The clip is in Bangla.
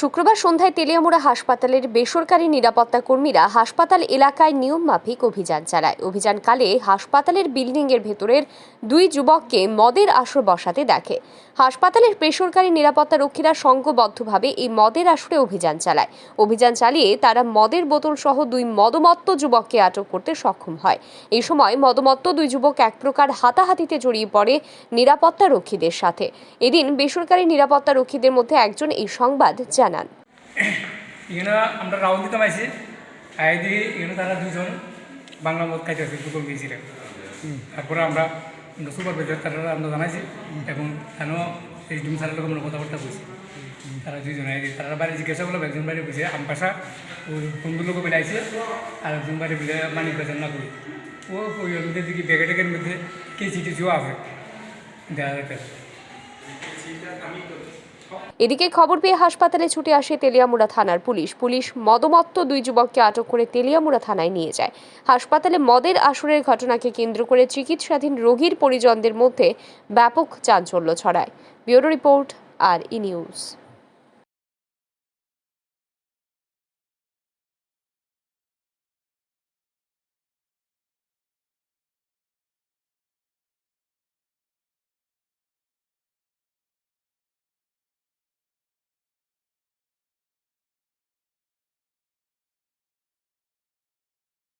শুক্রবার সন্ধ্যায় তেলিয়ামুড়া হাসপাতালের বেসরকারি নিরাপত্তা কর্মীরা হাসপাতাল এলাকায় নিয়ম মাফিক অভিযান চালায়। অভিযানকালে হাসপাতালের বিল্ডিংয়ের ভেতরের দুই যুবককে মদের আসর বসাতে দেখে। হাসপাতালের বেসরকারি নিরাপত্তা রক্ষীরা সংঘবদ্ধভাবে এই মদের আসরে অভিযান চালায়। অভিযান চালিয়ে তারা মদের বোতল সহ দুই মদমত্ত যুবককে আটক করতে সক্ষম হয়। এই সময় মদমত্ত দুই যুবক এক প্রকার হাতাহাতিতে জড়িয়ে পড়ে নিরাপত্তা রক্ষীদের সাথে। এদিন বেসরকারি নিরাপত্তা রক্ষীদের মধ্যে একজন এই সংবাদ জানান। আমরা রাউন্ড দিতাম আইসি আই দিয়ে এখানে তারা দুজন বাংলা মদ খাইতেছে দুপুর গিয়েছিলেন। তারপরে আমরা সুপারভাইজার তারা আমরা জানাইছি এবং কেন এই ডিম স্যারের লোক আমরা কথাবার্তা বলছি। তারা দুইজন আই তারা বাড়ি জিজ্ঞাসা করলাম একজন বাড়ি বুঝে আম পাশা ওই বন্ধু লোক বেড়াইছে আর একজন বাড়ি বুঝে মানিক বেতন না করি ও ওই মধ্যে দেখি ব্যাগে ট্যাগের মধ্যে কেচি টেচিও আছে। দেখা যাচ্ছে এদিকে খবর পেয়ে হাসপাতালে ছুটে আসে তেলিয়ামুড়া থানার পুলিশ। পুলিশ মদমত্ত দুই যুবককে আটক করে তেলিয়ামুড়া থানায় নিয়ে যায়। হাসপাতালে মদের আসরের ঘটনাকে কেন্দ্র করে চিকিৎসাধীন রোগীর পরিজনদের মধ্যে ব্যাপক চাঞ্চল্য ছড়ায়। Bureau report, R E news.